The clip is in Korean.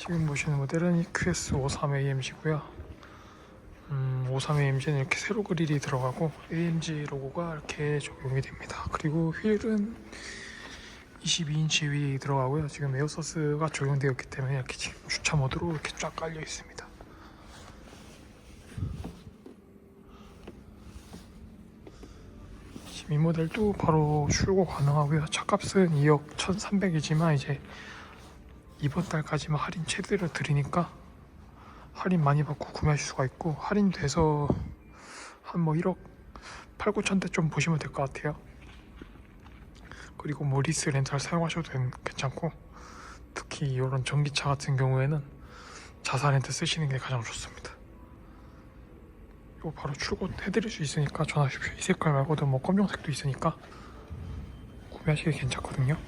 지금 보시는 모델은 EQS 53AMG고요. 음, 53AMG는 이렇게 세로 그릴이 들어가고 AMG 로고가 이렇게 적용이 됩니다. 그리고 휠은 22인치 휠이 들어가고요. 지금 에어서스가 적용되어 있기 때문에 이렇게 지금 주차 모드로 이렇게 쫙 깔려 있습니다. 지금 이 모델도 바로 출고 가능하고요. 차값은 2억 1,300이지만 이제 이번 달까지만 할인 최대로 드리니까 할인 많이 받고 구매하실 수가 있고 할인돼서 한 뭐 1억 8, 9천 대 좀 보시면 될 것 같아요. 그리고 뭐 리스 렌탈 사용하셔도 괜- 괜찮고 특히 이런 전기차 같은 경우에는 자사 렌트 쓰시는 게 가장 좋습니다. 이거 바로 출고해드릴 수 있으니까 전화 주십시오. 이 색깔 말고도 뭐 검정색도 있으니까 구매하시기 괜찮거든요.